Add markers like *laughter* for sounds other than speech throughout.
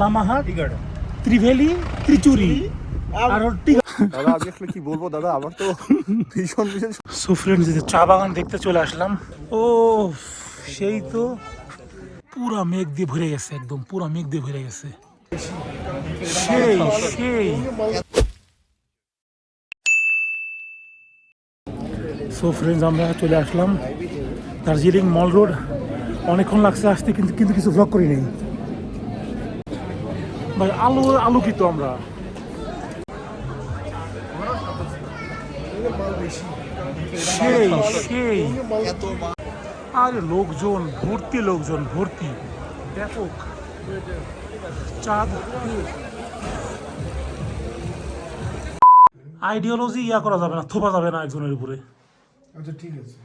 লামাহাট ত্রিভেলি ত্রিচুরি। আর দাদা আমি আসলে কি বলব দাদা? আমার তো ভীষণ ভীষণ সো ফ্রেন্ডস যে চা বাগান দেখতে চলে আসলাম। ও সেই তো পুরা মেঘ দিয়ে ভরে গেছে একদম পুরা মেঘ দিয়ে ভরে গেছে। সেই সেই। সো ফ্রেন্ডস আমরা চলে আসলাম দার্জিলিং মল রোড। অনেকক্ষণ লাগছে আসতে কিন্তু কিন্তু কিছু ব্লগ করি নেই। ভাই আলো আলোকিত আমরা। সেই সেই। আরে লোকজন ভর্তি লোকজন ভর্তি। ব্যাপক। চাঁদ। আইডিওলজি ইয়া করা যাবে না থোপা যাবে না একজনের উপরে। আচ্ছা ঠিক আছে।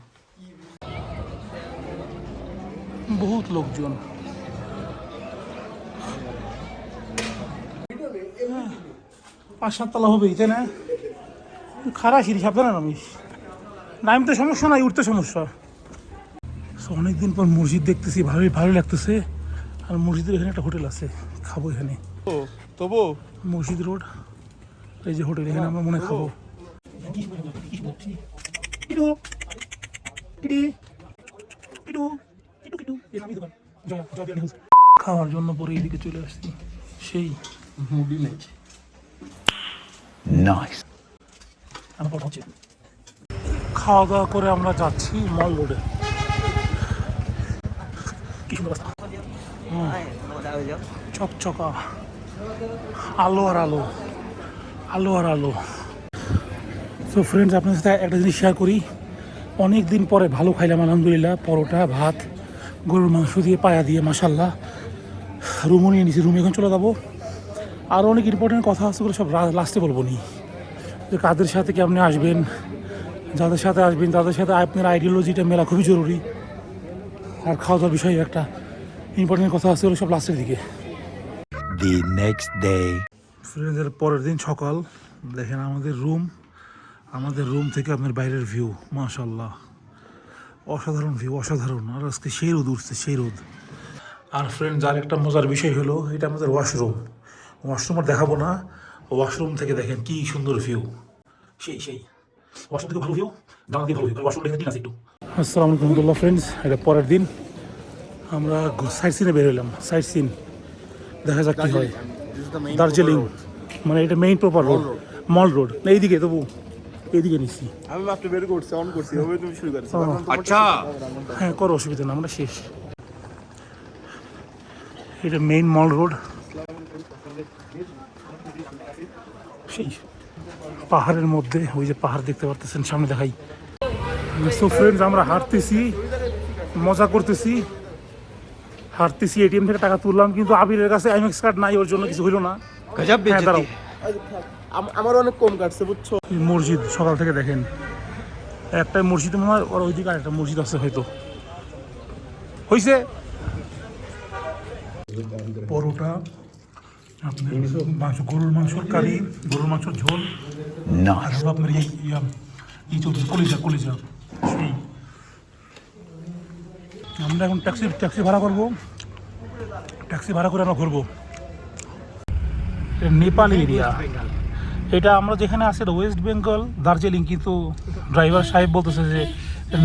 বহুত লোকজন। পাঁচ সাততলা হবেই তাই না? খারাপ সিঁড়ি সাবধানে নামিস। নামতে সমস্যা নাই উঠতে সমস্যা। So, অনেকদিন পর মসজিদ দেখতেছি ভালোই ভালো লাগতেছে। আর মসজিদের এখানে একটা হোটেল আছে খাব এখানে। তো তবু? মসজিদ রোড এই যে হোটেল এখানে আমরা মনে খাব। খাওয়ার জন্য পরে এইদিকে চলে আসছি। সেই। মুডি নেই। হচ্ছে খাওয়া দাওয়া করে আমরা যাচ্ছি মল রোডে। চকচকা। আলো আর আলো। আলো আর আলো। সো ফ্রেন্ডস আপনার সাথে একটা জিনিস শেয়ার করি। অনেক দিন পরে ভালো খাইলাম, আলহামদুলিল্লাহ। পরোটা, ভাত, গরুর মাংস দিয়ে, পায়া দিয়ে মাসাল্লাহ রুমও নিয়ে নিয়েছি রুমে এখন চলে যাব। আরও অনেক ইম্পর্টেন্ট কথা আছে ওগুলো সব লাস্টে বলব নি। যে কাদের সাথে কি আপনি আসবেন যাদের সাথে আসবেন তাদের সাথে আপনার আইডিওলজিটা মেলা খুবই জরুরি। আর খাওয়া দাওয়ার বিষয়ে একটা ইম্পর্টেন্ট কথা আছে ওগুলো সব লাস্টের দিকে। The next day. ফ্রেন্ডের পরের দিন সকাল দেখেন আমাদের রুম আমাদের রুম থেকে আপনার বাইরের ভিউ মাশাল্লাহ অসাধারণ ভিউ অসাধারণ। আর আজকে সেই রোদ উঠছে সেই রোদ। আর ফ্রেন্ড যার একটা মজার বিষয় হলো এটা আমাদের ওয়াশরুম ওয়াশরুম আর দেখাবো না। ওয়াশরুম থেকে দেখেন কি সুন্দর ভিউ সেই সেই। ওয়াশরুম থেকে ভালো ভিউ জানা দিয়ে ভালো ভিউ ওয়াশরুম দেখে দিন আছে একটু। আসসালামু আলাইকুম রহমতুল্লাহ ফ্রেন্ডস এটা পরের দিন। আমরা সাইড সিনে বের হলাম সাইড সিন দেখা যাক কি হয়। দার্জিলিং। মানে এটা main proper road mall road না এইদিকে তবু। এইদিকে নিচ্ছি। আমি মাত্র বের করছি অন করছি। ওভাবে তুমি শুরু করছ। আচ্ছা। হ্যাঁ করো অসুবিধা না আমরা শেষ। এটা মেইন মল রোড সেই পাহাড়ের মধ্যে ওই যে পাহাড় দেখতে পারতেছেন সামনে দেখাই। সো ফ্রেন্ডস আমরা হাঁটতেছি মজা করতেছি হাঁটতেছি এটিএম থেকে টাকা তুললাম কিন্তু আবিরের কাছে আইনক্স কার্ড নাই ওর জন্য কিছু হইল না। হ্যাঁ দাও আমার অনেক কম কাটছে বুঝছ? মসজিদ সকাল থেকে দেখেন। একটা মসজিদ মনে হয় ওর ওইদিকে আরেকটা মসজিদ আছে হয়তো। হইছে? পরোটা মাংস গরুর মাংসর কারি গরুর মাংসর ঝোল। হলো আপনার এই ইয়া ই চলছে কলিজা কলিজা। সেই। আমরা এখন ট্যাক্সি ট্যাক্সি ভাড়া করব। ট্যাক্সি ভাড়া করে আমরা ঘুরবো। নেপাল এরিয়া। এটা আমরা যেখানে আছি এটা ওয়েস্ট বেঙ্গল দার্জিলিং কিন্তু ড্রাইভার সাহেব বলতেছে যে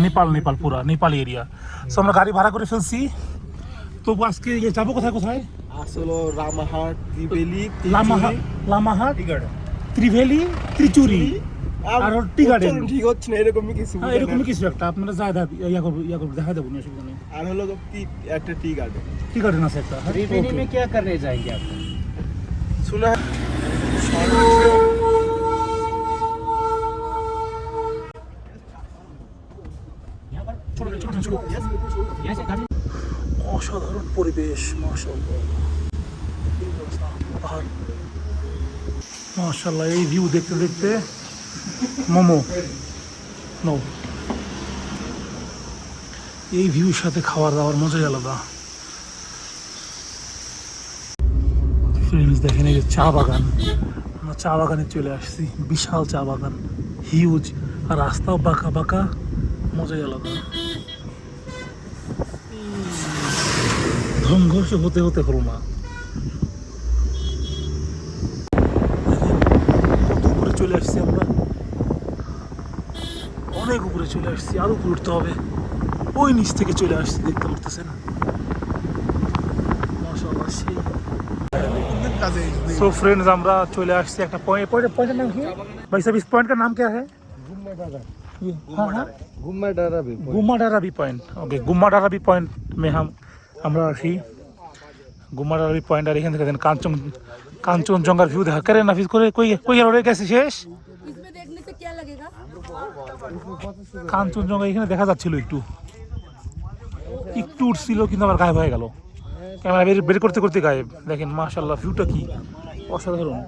নেপাল নেপাল পুরা নেপাল এরিয়া। সো আমরা গাড়ি ভাড়া করে ফেলছি। তো আজকে যাব কোথায় কোথায়? আসলে রামাহাট দিবেলি লামাহাট লামাহাট ত্রিভেলি ত্রিচুরি আর টি গার্ডেন ঠিক হচ্ছে না এরকমই কিছু হ্যাঁ এরকমই কিছু একটা আপনারা যা যা ইয়া করবো ইয়া করবো দেখা দেবো না অসুবিধা নেই আর হলো টি একটা টি গার্ডেন টি গার্ডেন আছে একটা হ্যাঁ, okay. क्या करने जाएंगे आप শোনা ছোট ছোট ছোট অসাধারণ পরিবেশ মাশাল্লাহ পাহাড়। মাশাল্লাহ এই ভিউ দেখতে দেখতে মোমো। নো এই ভিউর সাথে খাবার দাবার মজাই আলাদা। ফ্রেন্ডস দেখেন এই যে চা বাগান। আমরা চা বাগানে চলে আসছি। বিশাল চা বাগান। হিউজ আর রাস্তাও বাঁকা বাঁকা, মজাই আলাদা। সংঘর্ষ হতে হতে হলো না উপরে চলে আসছি আরো উপরে উঠতে হবে ওই নিচ থেকে চলে আসছি দেখতে পারতেছেন মাশাআল্লাহ সেই सो फ्रेंड्स আমরা চলে আসছি একটা পয়েন্ট পয়েন্ট পয়েন্টের নাম কি भाई साहब इस पॉइंट का नाम क्या है ये हाँ हाँ ঘুমা ডারা বে Gumma Darabi point okay Gumma Darabi point में हम আমরা আসি গুম্মা ডারাবি পয়েন্ট আর এখান থেকে দেন কাঞ্চন কাঞ্চনজঙ্ঘার ভিউ দেখা করে নাফিস করে কই কই গেল রে গেছে শেষ কাঞ্চনজঙ্ঘা এখানে দেখা যাচ্ছিল একটু। একটু উঠছিল কিন্তু আবার গায়েব হয়ে গেল। ক্যামেরা বের বের করতে করতে গায়েব। দেখেন মাশাল্লাহ ভিউটা কি অসাধারণ।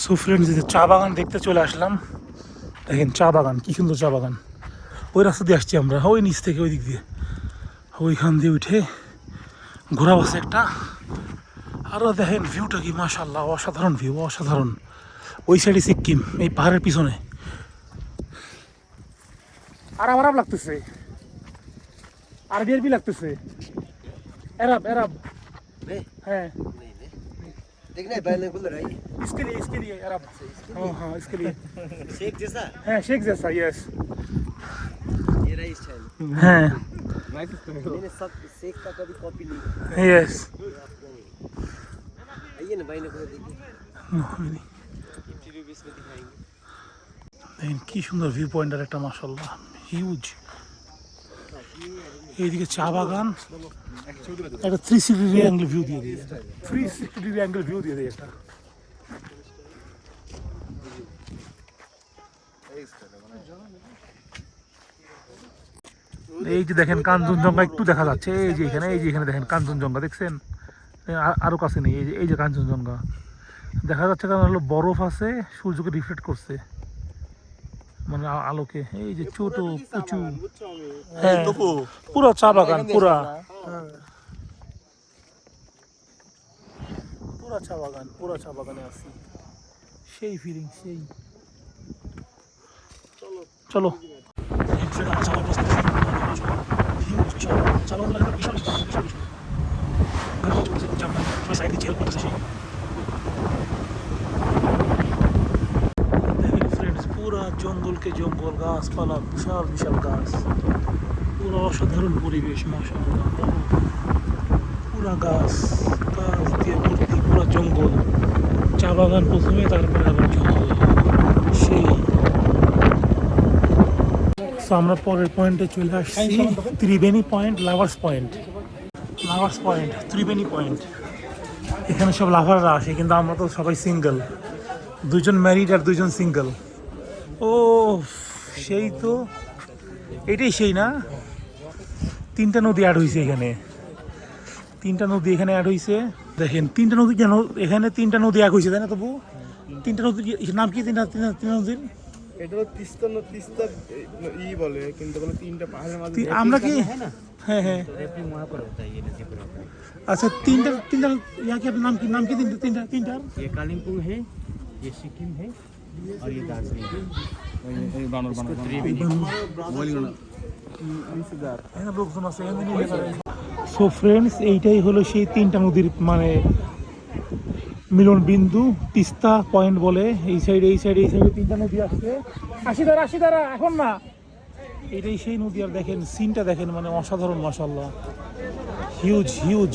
সো চা বাগান দেখতে চলে আসলাম। দেখেন, চা বাগান, কি সুন্দর চা বাগান। ওই রাস্তা দিয়ে আসছি আমরা, ওই নিচ থেকে ওই দিক দিয়ে। ওইখান দিয়ে উঠে ঘোরা বসে একটা আরও দেখেন ভিউটা কি মাশাল্লাহ অসাধারণ ভিউ অসাধারণ ওই সাইডে সিকিম এই পাহাড়ের পিছনে আরাম আরাম লাগতেছে আর বিয়ার বি লাগতেছে এরাব এরাব হ্যাঁ देखना है बैल खुल रहा है इसके लिए इसके लिए अरब हाँ हाँ इसके लिए शेख जैसा हाँ शेख जैसा यस ये रहा स्टाइल हाँ मैंने सब शेख का कभी कॉपी ली यस आइए ना भाई ने खुद देखिए फिफ्टी रुपीज में दिखाएंगे দেখেন কি সুন্দর ভিউ পয়েন্টের একটা মাসাল্লাহ হিউজ এইদিকে চা বাগান একটা three sixty degree angle view দিয়ে দিই three sixty degree angle view দিয়ে দিই একটা এই যে দেখেন কাঞ্চনজঙ্ঘা একটু দেখা যাচ্ছে এই যে এখানে এই যে এখানে দেখেন কাঞ্চনজঙ্ঘা দেখছেন আ- আরও কাছে নেই এই যে এই যে কাঞ্চনজঙ্ঘা দেখা যাচ্ছে কারণ হলো বরফ আছে সূর্যকে রিফ্লেক্ট করছে মানে আলোকে এই যে ছোট উঁচু হ্যাঁ পুরো চা বাগান পুরা পুরা চা বাগান পুরা চা বাগানে আছি সেই ফিলিং সেই চলো চলো সাইডে চেয়ার করতেছে সেই দেখেন ফ্রেন্ডস পুরা জঙ্গলকে জঙ্গল গাছপালা বিশাল বিশাল গাছ। পুরো অসাধারণ পরিবেশ মাসাল্লাহ পুরা গাছ গাছ দিয়ে ভর্তি পুরা জঙ্গল। চা বাগান প্রথমে তারপরে আবার জঙ্গল। সেই। So, আমরা পরের পয়েন্টে চলে আসছি। Tribeni point lovers point lovers point Tribeni point এখানে সব লাভাররা আসে, কিন্তু আমরা তো সবাই সিঙ্গেল দুজন ম্যারিড আর দুজন সিঙ্গেল ও সেই তো। এটাই সেই না? তিনটা নদী অ্যাড হয়েছে এখানে। তিনটা নদী এখানে অ্যাড হয়েছে দেখেন, তিনটা নদী কেন এখানে তিনটা নদী এক হয়েছে তাই না তবু? তিনটা নদী নাম কি তিনটা তিনটা তিনটা নদীর? এটা তো তিস্তা না তিস্তা ই বলে কিন্তু বলে তিনটা পাহাড়ের মাঝে তি- আমরা কি হ্যাঁ হ্যাঁ वहाँ पर होता है ये नजीपुर होता है আচ্ছা তিনটা তিনটা ইয়া কি আপনার নাম কি নাম কি তিনটা তিনটা তিনটা ये कालिम्पोंग है ये सिक्किम है और ये दार्जिलिंग है इसको त्रिवेणी এখানে লোকজন আছে সো ফ্রেন্ডস এইটাই হলো সেই তিনটা নদীর মানে মিলন বিন্দু তিস্তা পয়েন্ট বলে। এই সাইডে এই সাইডে এই সাইডে তিনটা নদী আসছে। আশি দ্বারা আশি দ্বারা এখন না। এটাই সেই নদী আর দেখেন সিনটা দেখেন মানে অসাধারণ মাসাল্লাহ হিউজ হিউজ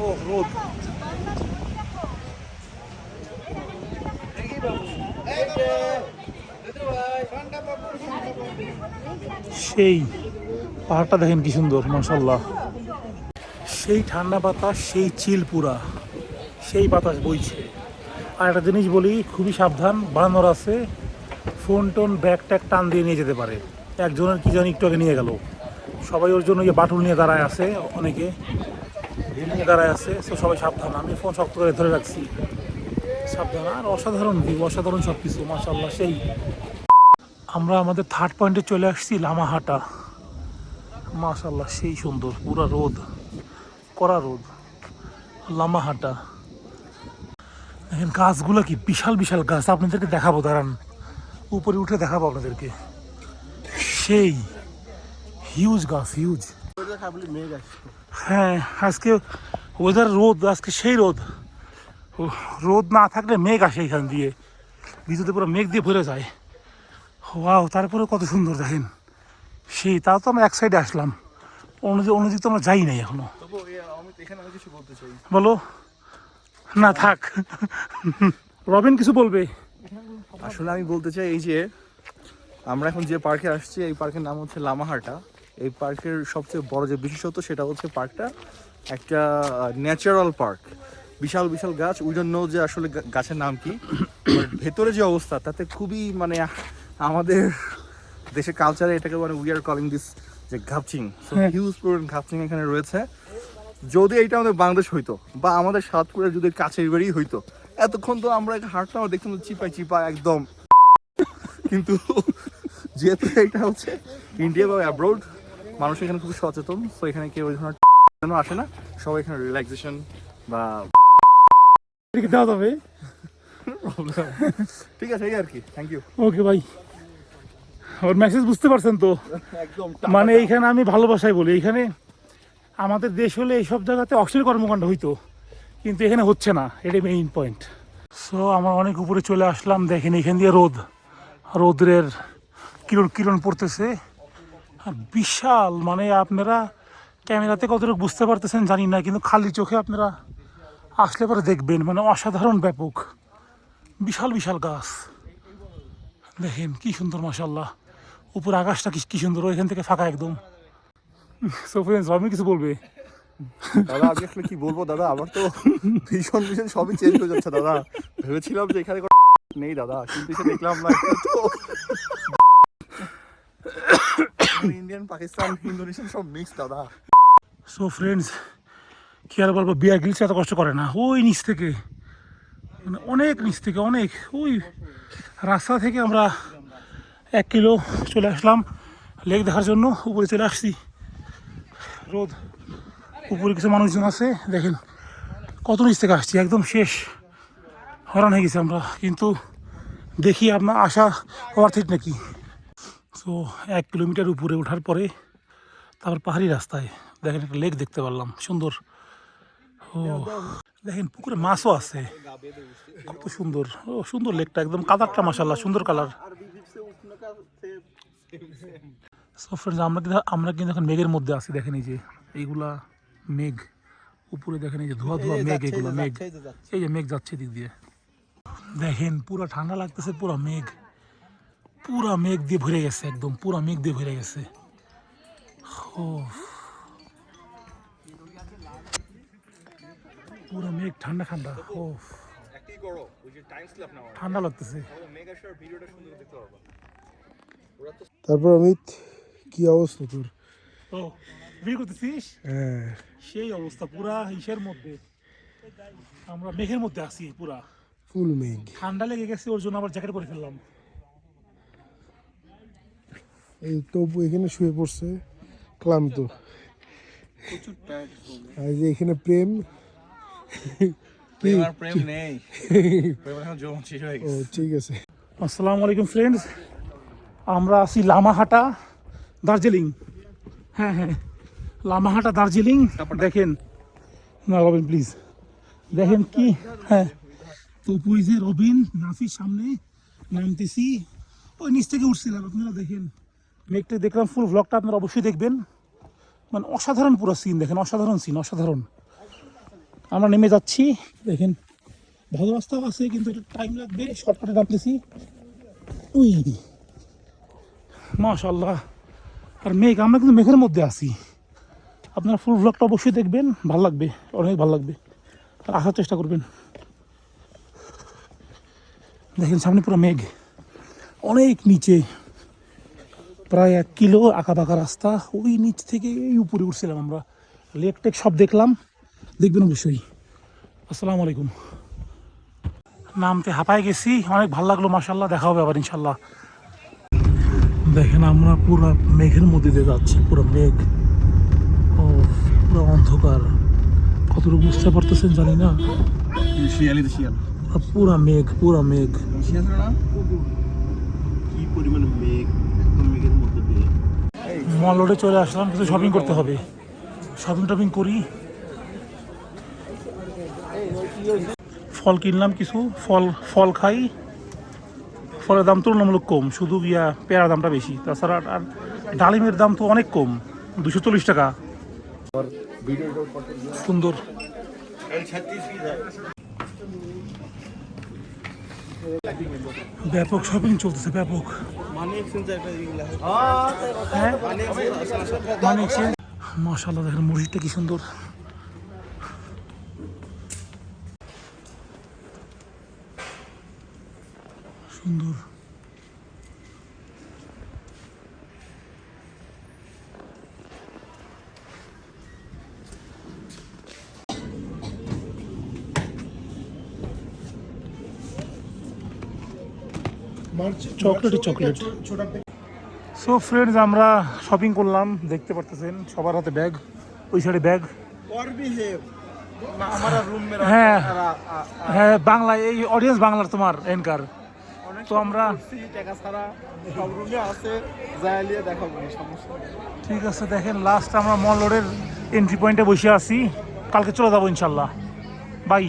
ও রোদ সেই। পাহাড়টা দেখেন কি সুন্দর মাসাল্লাহ সেই ঠান্ডা বাতাস, সেই চিল পুরা, সেই বাতাস বইছে। আর একটা জিনিস বলি, খুবই সাবধান, বানর আছে, ফোন টোন, ব্যাগ ট্যাগ টান দিয়ে নিয়ে যেতে পারে। একজনের কি জানি একটু আগে নিয়ে গেল। সবাই ওর জন্য যে বাটুল নিয়ে দাঁড়ায় আছে, অনেকে। নিয়ে দাঁড়ায় আছে, তো সবাই সাবধান। আমি ফোন শক্ত করে ধরে রাখছি। সাবধান, আর অসাধারণ ভিউ অসাধারণ সব কিছু মাসাল্লাহ সেই। আমরা আমাদের থার্ড পয়েন্টে চলে আসছি লামাহাটা। মাশাল্লাহ সেই সুন্দর পুরা রোদ কড়া রোদ লামাহাটা দেখেন গাছগুলো কি বিশাল বিশাল গাছ। আপনাদেরকে দেখাবো দাঁড়ান। উপরে উঠে দেখাবো আপনাদেরকে। সেই হিউজ গাছ হিউজ। হ্যাঁ আজকে ওয়েদার রোদ আজকে সেই রোদ। ও, রোদ না থাকলে মেঘ আসে এখান দিয়ে। ভিতরে পুরো মেঘ দিয়ে ভরে যায়। ওয়াও তারপরে কত সুন্দর দেখেন। সেই তাও তো আমরা এক সাইডে আসলাম। অনুদিক অনুদিক তো আমরা যাই নাই এখনও। বলো। না থাক। রবিন কিছু বলবে? আসলে আমি বলতে চাই এই যে আমরা এখন যে পার্কে আসছি এই পার্কের নাম হচ্ছে লামাহাটা। এই পার্কের সবচেয়ে বড় যে বিশেষত্ব সেটা হচ্ছে পার্কটা একটা ন্যাচারাল পার্ক বিশাল বিশাল গাছ। উই ডোন্ট নো যে আসলে গাছের নাম কি? ভেতরে যে অবস্থা তাতে খুবই মানে আমাদের দেশের কালচারে এটাকে মানে উই আর কলিং দিস যে ঘাপচিং হ্যাঁ। হিউজ পরিমাণ ঘাপচিং এখানে রয়েছে। যদি এটা আমাদের বাংলাদেশ হইতো বা আমাদের সাতপুরের যদি কাছের বাড়ি হইতো এতক্ষণ তো আমরা হাটটা দেখতাম চিপাই চিপা একদম। কিন্তু যেহেতু এটা হচ্ছে ইন্ডিয়া বা অ্যাব্রোড মানুষ এখানে খুব সচেতন। তো এখানে কেউ ওই ধরনের যেন আসে না। সবাই এখানে রিল্যাক্সেশন বা *laughs* ঠিক আছে এই আর কি। থ্যাংক ইউ ওকে ভাই ওর মেসেজ বুঝতে পারছেন তো? *laughs* মানে এইখানে আমি ভালোবাসাই বলি। এইখানে আমাদের দেশ হলে এইসব জায়গাতে অশ্লীল কর্মকাণ্ড হইতো। কিন্তু এখানে হচ্ছে না। এটাই মেইন পয়েন্ট সো আমার অনেক উপরে চলে আসলাম। দেখেন এখান দিয়ে রোদ। রোদ্রের কিরণ কিরণ পড়তেছে। আর বিশাল মানে আপনারা ক্যামেরাতে কতটুকু বুঝতে পারতেছেন জানি না কিন্তু খালি চোখে আপনারা আসলে পরে দেখবেন। মানে অসাধারণ ব্যাপক। বিশাল বিশাল গাছ। দেখেন কি সুন্দর মাসাল্লাহ উপর আকাশটা কি কি সুন্দর এখান থেকে ফাঁকা একদম। সো ফ্রেন্ডস আমি কিছু বলবে? দাদা আমি আসলে কি বলব দাদা? আমার তো ভীষণ ভীষণ সবই চেঞ্জ হয়ে যাচ্ছে দাদা। ভেবেছিলাম যে এখানে কোনো নেই দাদা। কিন্তু এসে দেখলাম না তো ইন্ডিয়ান পাকিস্তান ইন্দোনেশিয়ান সব মিক্স দাদা। সো ফ্রেন্ডস কি আর বলব বিয়ার গিলস এত কষ্ট করে না। ওই নিচ থেকে। মানে অনেক নিচ থেকে অনেক। ওই রাস্তা থেকে আমরা এক কিলো চলে আসলাম লেক দেখার জন্য, উপরে চলে আসছি। রোদ, উপরে কিছু মানুষজন আছে, দেখেন কত নিচ থেকে আসছি, একদম শেষ। হরান হয়ে গেছি আমরা, কিন্তু দেখি আপনার আশা ইট নাকি। সো এক কিলোমিটার উপরে ওঠার পরে তারপর পাহাড়ি রাস্তায়, দেখেন একটা লেক দেখতে পারলাম, সুন্দর। ও, দেখেন পুকুরে মাছও আছে, কত সুন্দর। ও, সুন্দর লেকটা, একদম কালারটা মাসাল্লাহ সুন্দর কালার। সো ফ্রেন্ডস আমরা কিন্তু আমরা কিন্তু এখন মেঘের মধ্যে আছি দেখেন এই যে এইগুলা মেঘ। উপরে দেখেন এই যে ধোয়া ধোয়া মেঘ এগুলো মেঘ। এই যে মেঘ যাচ্ছে দিক দিয়ে। দেখেন পুরো ঠান্ডা লাগতেছে পুরো মেঘ। পুরা মেঘ দিয়ে ভরে গেছে একদম পুরা মেঘ দিয়ে ভরে গেছে। ও পুরো মেঘ ঠান্ডা ঠান্ডা ও একই করো ওই যে টাইম স্ল্যাপ নাও ঠান্ডা লাগতেছে। মেগা শোর ভিডিওটা সুন্দর দেখতে পারবা। তারপর অমিত কি অবস্থা তোর? ও করতেছিস? হ্যাঁ। সেই অবস্থা পুরা ইসের মধ্যে। আমরা মেঘের মধ্যে আছি পুরা। ফুল মেঘ। ঠান্ডা লেগে গেছে ওর জন্য আবার জ্যাকেট পরে ফেললাম। এই তবু এখানে শুয়ে পড়ছে ক্লান্ত। আর যে এখানে প্রেম প্রেম আর প্রেম নেই। প্রেম এখন শেষ হয়ে ও ঠিক আছে। আসসালামু আলাইকুম ফ্রেন্ডস আমরা আছি লামাহাটা, দার্জিলিং। হ্যাঁ হ্যাঁ লামাহাটা, দার্জিলিং। দেখেন, না, রবিন প্লিজ দেখেন কি হ্যাঁ তো যে রবিন নাফির সামনে নামতেছি। ওই নিচ থেকে উঠছিলাম, আপনারা দেখেন। মেঘটা দেখলাম ফুল ভ্লগটা আপনারা অবশ্যই দেখবেন। মানে অসাধারণ পুরো সিন দেখেন, অসাধারণ সিন অসাধারণ। আমরা নেমে যাচ্ছি, দেখেন। ভালো রাস্তাও আছে, কিন্তু একটু টাইম লাগবে শর্টকাটে নামতেছি। উই মাশাল্লাহ আর মেঘ, আমরা কিন্তু মেঘের মধ্যে আছি। আপনারা ফুল ব্লগটা অবশ্যই দেখবেন, ভালো লাগবে, অনেক ভালো লাগবে। আর আসার চেষ্টা করবেন। দেখেন সামনে পুরো মেঘ। অনেক নিচে, প্রায় এক কিলো আঁকা বাঁকা রাস্তা। ওই নিচ থেকে উপরে উঠছিলাম আমরা। লেক টেক সব দেখলাম। দেখবেন অবশ্যই। আসসালামু আলাইকুম। নামতে হাঁপায় গেছি। অনেক ভালো লাগল মাসাল্লাহ দেখা হবে আবার ইনশাল্লাহ দেখেন আমরা পুরো মেঘের মধ্যে দিয়ে যাচ্ছি পুরো মেঘ। ও পুরো অন্ধকার। কতটুকু বুঝতে পারতেছেন জানি না। পুরো মেঘ পুরো মেঘ। কি পরিমাণ মেঘ মেঘের মধ্যে মল রোডে চলে আসলাম কিছু শপিং করতে হবে। শপিং টপিং করি। ফল কিনলাম কিছু ফল ফল খাই। ফলের দাম তুলনামূলক কম, শুধু গিয়া পেয়ারার দামটা বেশি। তাছাড়া আর- ডালিমের দাম তো অনেক কম দুশো চল্লিশ টাকা। সুন্দর। ব্যাপক শপিং চলতেছে, ব্যাপক। হ্যাঁ? মানে দেখেন মসজিদটা কি সুন্দর। Chocolate chocolate. সো ফ্রেন্ডস আমরা শপিং করলাম দেখতে পারতেছেন সবার হাতে ব্যাগ ওই সাইডে ব্যাগ হ্যাঁ হ্যাঁ বাংলা এই অডিয়েন্স বাংলার তোমার এনকার। তো আমরা ঠিক আছে দেখেন লাস্ট আমরা মল রোডের এন্ট্রি পয়েন্টে বসে আছি। কালকে চলে যাব ইনশাল্লাহ। By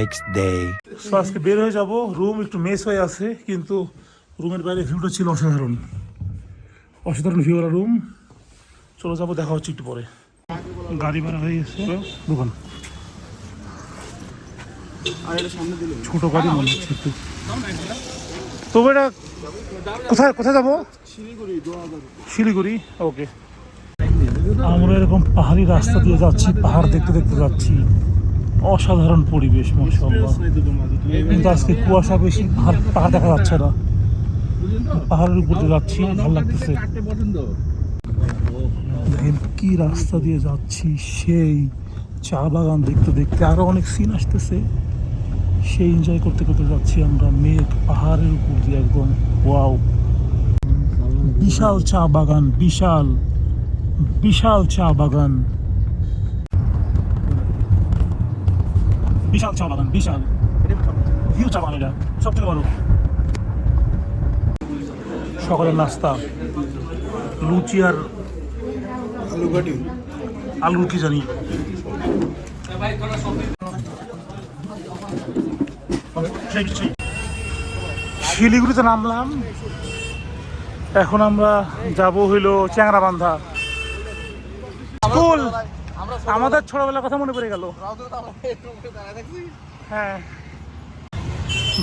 Next day. সো আজকে বের হয়ে যাব। রুম একটু মেস হয়ে আছে, কিন্তু রুমের বাইরে ভিউটা ছিল অসাধারণ। অসাধারণ ভিউওয়ালা রুম চলে যাব, দেখা হচ্ছে একটু পরে। গাড়ি ভাড়া হয়ে গেছে। দোকান। ছোট গাড়ি মনে হচ্ছে একটু। তো এটা কোথায় কোথায় যাব? শিলিগুড়ি ওকে আমরা এরকম পাহাড়ি রাস্তা দিয়ে যাচ্ছি, পাহাড় দেখতে দেখতে যাচ্ছি। অসাধারণ পরিবেশ কিন্তু আজকে কুয়াশা বেশি পাহাড় পাহাড় দেখা যাচ্ছে না। পাহাড়ের উপর যাচ্ছি ভালো লাগতেছে। দেখেন কি রাস্তা দিয়ে যাচ্ছি সেই চা বাগান দেখতে দেখতে আরও অনেক সিন আসতেছে। সেই এনজয় করতে করতে যাচ্ছি আমরা মেঘ পাহাড়ের উপর দিয়ে একদম ওয়াও বিশাল চা বাগান বিশাল বিশাল চা বাগান। বিশাল চা বাগান বিশাল। ভিউ চা বাগান এটা সব থেকে বড়। সকালের নাস্তা। লুচি আর আলুঘাটি আলুর কি জানি। শিলিগুড়িতে নামলাম। এখন আমরা যাব হইল চ্যাংরাবান্ধা স্কুল! আমাদের ছোটবেলার কথা মনে পড়ে গেল। হ্যাঁ।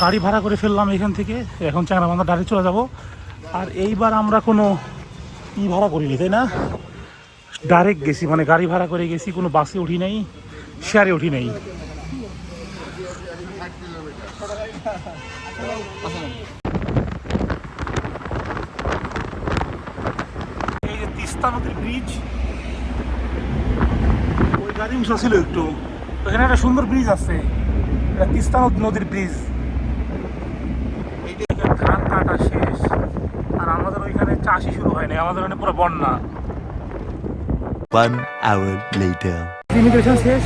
গাড়ি ভাড়া করে ফেললাম এখান থেকে এখন চ্যাংরাবান্ধা ডাইরেক্ট চলে যাব। আর এইবার আমরা কোনো ই ভাড়া করিনি তাই না? ডাইরেক্ট গেছি মানে গাড়ি ভাড়া করে গেছি কোনো বাসে উঠি নাই শেয়ারে উঠি নাই। এই যে তিস্তা নদীর ব্রিজ গাড়ি ছিল একটু। এখানে একটা সুন্দর ব্রিজ আছে। এটা তিস্তা নদীর ব্রিজ ধান কাটা শেষ। আর আমাদের ওইখানে চাষই শুরু হয়নি। আমাদের ওখানে পুরো বন্যা। One hour later. ইমিগ্রেশন শেষ।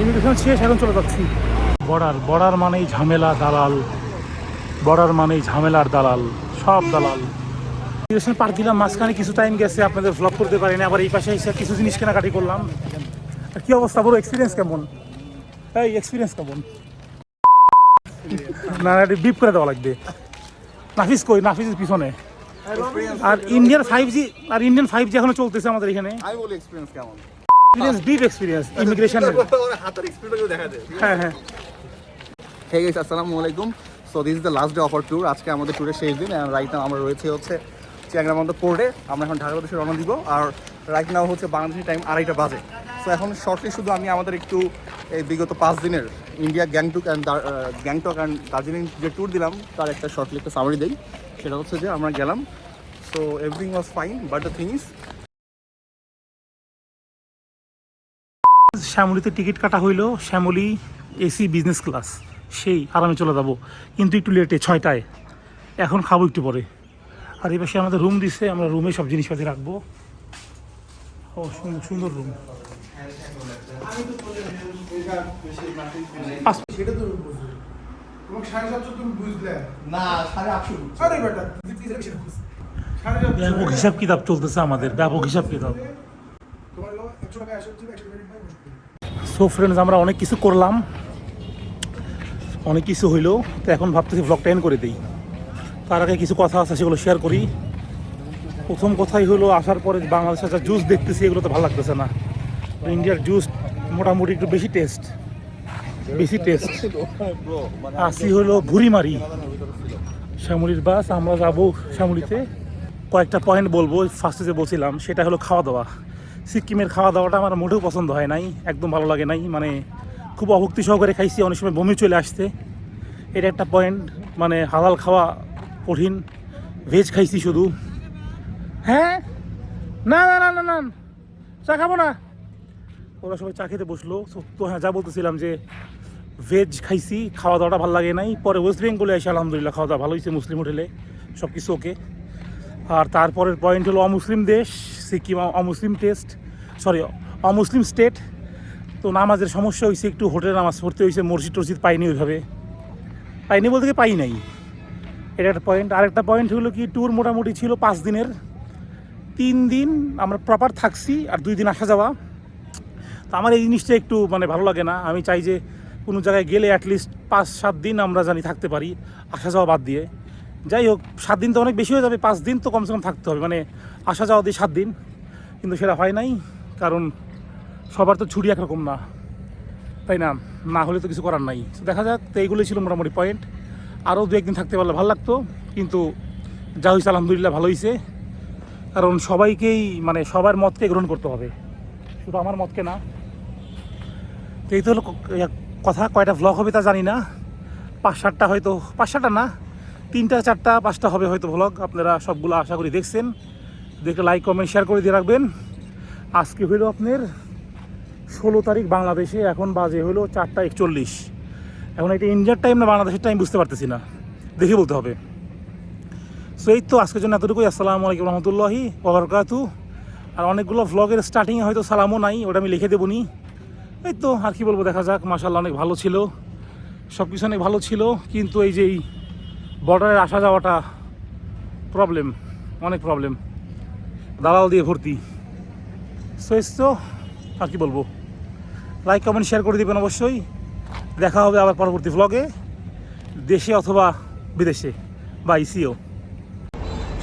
ইমিগ্রেশন শেষ এখন চলে যাচ্ছি। বর্ডার বর্ডার মানেই ঝামেলা দালাল। বর্ডার মানেই ঝামেলার দালাল। সব দালাল। ইমিগ্রেশন পার দিলাম মাঝখানে কিছু টাইম গেছে আপনাদের ভ্লগ করতে পারিনি আবার এই পাশে এসে কিছু জিনিস কেনাকাটি করলাম। আর কি অবস্থা? বড় এক্সপিরিয়েন্স কেমন? এই এক্সপিরিয়েন্স কেমন? না এটা বিপ করে দেওয়া লাগবে। নাফিস কই? নাফিসের পিছনে। আর ইন্ডিয়ান ফাইভ জি আর ইন্ডিয়ান ফাইভ জি এখনও চলতেছে আমাদের এখানে। আমি বলি এক্সপিরিয়েন্স কেমন? এক্সপিরিয়েন্স ডিপ এক্সপিরিয়েন্স ইমিগ্রেশনের হাতের এক্সপিরিয়েন্স দেখা যায় হ্যাঁ হ্যাঁ। হে গাইস আসসালামু আলাইকুম। So this is the last day of our tour আজকে আমাদের ট্যুরের শেষ দিন রাইট নাও আমরা রয়েছে হচ্ছে চ্যাংরামন্দ পোর্টে আমরা এখন ঢাকা উদ্দেশ্যে রওনা দিব। আর রাইট নাও হচ্ছে বাংলাদেশি টাইম আড়াইটা বাজে। সো এখন শর্টলি শুধু আমি আমাদের একটু এই বিগত পাঁচ দিনের India Gangtok and Gangtok and Darjeeling যে ট্যুর দিলাম, তার একটা শর্টলি একটা সামারি দেই। সেটা হচ্ছে যে আমরা গেলাম। So everything was fine but the thing is শ্যামলিতে ticket কাটা হইল শ্যামলি এসি বিজনেস ক্লাস সেই আরামে চলে যাব। কিন্তু একটু লেটে ছয়টায়। এখন খাব একটু পরে। আর এই পাশে আমাদের রুম দিছে, আমরা রুমে সব জিনিসপাতি রাখব। ও সুন্দর সুন্দর রুম সেটা তুমি বুঝবে তোমাকে সাড়ে সাতশো তুমি বুঝলে? না সাড়ে আটশো আরে বেটা ব্যাপক হিসাব কিতাব চলতেছে আমাদের ব্যাপক হিসাব কিতাব। সো ফ্রেন্ডস আমরা অনেক কিছু করলাম। অনেক কিছু হইল। তো এখন ভাবতেছি ভ্লগটা এন্ড করে দিই। তার আগে কিছু কথা আছে সেগুলো শেয়ার করি। প্রথম কথাই হলো আসার পরে বাংলাদেশের যা জুস দেখতেছি এগুলো তো ভালো লাগতেছে না। ইন্ডিয়ার জুস মোটামুটি একটু বেশি টেস্ট। বেশি টেস্ট। আসি হলো ঘুরিমারি শ্যামলির বাস, আমরা যাব শ্যামলিতে। কয়েকটা পয়েন্ট বলব ফার্স্টে যে বলছিলাম, সেটা হলো খাওয়া দাওয়া সিকিমের খাওয়া দাওয়াটা আমার মোটেও পছন্দ হয় নাই, একদম ভালো লাগে নাই। মানে খুব অভক্তি সহকারে খাইছি, অনেক সময় বমি চলে আসছে। এটা একটা পয়েন্ট মানে হালাল খাওয়া কঠিন। ভেজ খাইছি শুধু। হ্যাঁ? না না না না না। চা খাব না। ওরা সবাই চা খেতে বসল। তো- হ্যাঁ যা বলতেছিলাম যে ভেজ খাইছি খাওয়া দাওয়াটা ভালো লাগে নাই। পরে ওয়েস্ট বেঙ্গলে এসে আলহামদুলিল্লাহ খাওয়া দাওয়া ভালো হয়েছে, মুসলিম হোটেলে। সব কিছু ওকে আর তারপরের পয়েন্ট হলো অমুসলিম দেশ, সিকিম অমুসলিম টেস্ট সরি অমুসলিম স্টেট তো নামাজের সমস্যা হয়েছে, একটু হোটেলে নামাজ পড়তে হয়েছে, মসজিদ টসজিদ পাইনি ওইভাবে। পাইনি বলতে পাই নাই। এটা একটা পয়েন্ট আরেকটা পয়েন্ট হলো কি ট্যুর মোটামুটি ছিল পাঁচ দিনের। তিন দিন আমরা প্রপার থাকছি আর দুই দিন আসা যাওয়া। তো আমার এই জিনিসটা একটু মানে ভালো লাগে না। আমি চাই যে কোনো জায়গায় গেলে অ্যাটলিস্ট পাঁচ, সাত দিন আমরা জানি থাকতে পারি, আসা যাওয়া বাদ দিয়ে। যাই হোক, সাত দিন তো অনেক বেশি হয়ে যাবে, পাঁচ দিন তো কমসে কম থাকতে হবে। মানে আসা যাওয়া দিয়ে সাত দিন, কিন্তু সেটা হয় নাই, কারণ সবার তো ছুটি একরকম না। তাই না? না হলে তো কিছু করার নাই। দেখা যাক, তো এইগুলোই ছিল মোটামুটি পয়েন্ট আরও দু একদিন থাকতে পারলে ভালো লাগতো, কিন্তু যা হয়েছে আলহামদুলিল্লাহ ভালো হয়েছে। কারণ সবাইকেই মানে সবার মতকে গ্রহণ করতে হবে। শুধু আমার মতকে না তো এই তো হলো কথা কয়টা ভ্লগ হবে তা জানি না। পাঁচ সাতটা হয়তো, পাঁচ সাতটা না, তিনটা, চারটা, পাঁচটা হবে হয়তো ভ্লগ আপনারা সবগুলো আশা করি দেখছেন। দেখে লাইক কমেন্ট শেয়ার করে দিয়ে রাখবেন। আজকে হইল আপনার ষোলো তারিখ বাংলাদেশে, এখন বাজে হলো চারটা একচল্লিশ। এখন এটা ইন্ডিয়ার টাইম না, বাংলাদেশের টাইম বুঝতে পারতেছি না। দেখে বলতে হবে। সো এই তো আজকের জন্য এতটুকুই। আসসালামু আলাইকুম রহমতুল্লাহি ওবরকাতু আর অনেকগুলো ভ্লগের স্টার্টিংয়ে হয়তো সালামও নাই, ওটা আমি লিখে দেবো দেবনি এই তো, আর কি বলব, দেখা যাক মাসাল্লাহ অনেক ভালো ছিল। সব কিছু অনেক ভালো ছিল, কিন্তু এই যে এই বর্ডারের আসা যাওয়াটা প্রবলেম অনেক প্রবলেম দালাল দিয়ে ভর্তি। সো তো, আর কি বলব। লাইক কমেন্ট শেয়ার করে দিবেন অবশ্যই। দেখা হবে আবার পরবর্তী ভ্লগে দেশে অথবা বিদেশে। বা ইসিও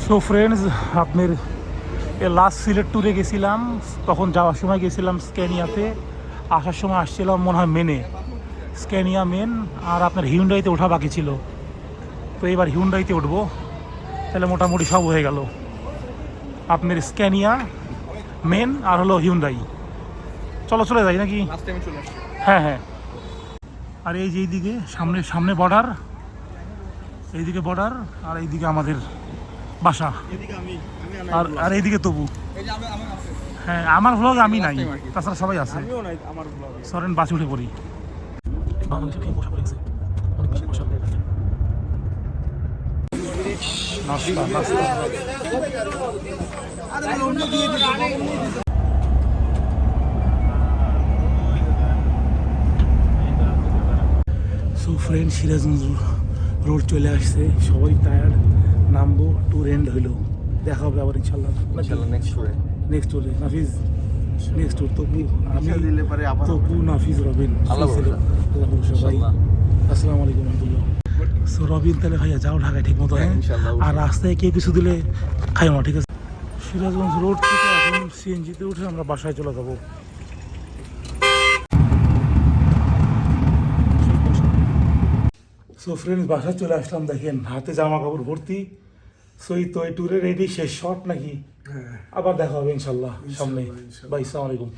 সো ফ্রেন্ডস আপনার লাস্ট সিলেট ট্যুরে গেছিলাম, তখন যাওয়ার সময় গেছিলাম স্ক্যানিয়াতে। আসার সময় আসছিলাম মনে হয় মেনে স্ক্যানিয়া মেন আর আপনার হিউন্ডাইতে ওঠা বাকি ছিল। তো এবার হিউন্ডাইতে উঠবো। তাহলে মোটামুটি সব হয়ে গেল। আপনার স্ক্যানিয়া মেন আর হলো হিউন্ডাই চলো চলে যাই নাকি? হ্যাঁ হ্যাঁ। আর এই যে এইদিকে সামনে সামনে বর্ডার এইদিকে বর্ডার আর এইদিকে আমাদের বাসা। আর আর এইদিকে তবু। হ্যাঁ আমার ভ্লগ আমি নাই। তাছাড়া সবাই আছে। আমিও নাই আমার ব্লগে সরেন বাসে উঠে পড়ি। নাস্তা নাস্তা। সো ফ্রেন্ড সিরাজগঞ্জ রোড চলে আসছে। সবাই টায়ার্ড নামবো ট্যুর এন্ড হইল। দেখা হবে আবার ইনশাল্লাহ। ইনশাআল্লাহ নেক্সট টুরে নেক্সট নাফিজ নেক্সট তবু আমি তপু নাফিজ রবিন আল্লাহ ভরসা। ভাই আসসালামু আলাইকুম রহমতুল্লাহ সো রবিন তাহলে ভাইয়া যাও ঢাকায় ঠিক মতো হ্যাঁ? আর রাস্তায় কেউ কিছু দিলে খাইও না ঠিক আছে? সিরাজগঞ্জ রোড থেকে এখন সিএনজিতে উঠে আমরা বাসায় চলে যাব। সো ফ্রেন্ডস বাসায় চলে আসলাম দেখেন হাতে জামা কাপড় ভর্তি। সো এই তো এই ট্যুরে রেডি শেষ শর্ট নাকি? হ্যাঁ। আবার দেখা হবে ইনশাল্লাহ সামনে। ভাই আলাইকুম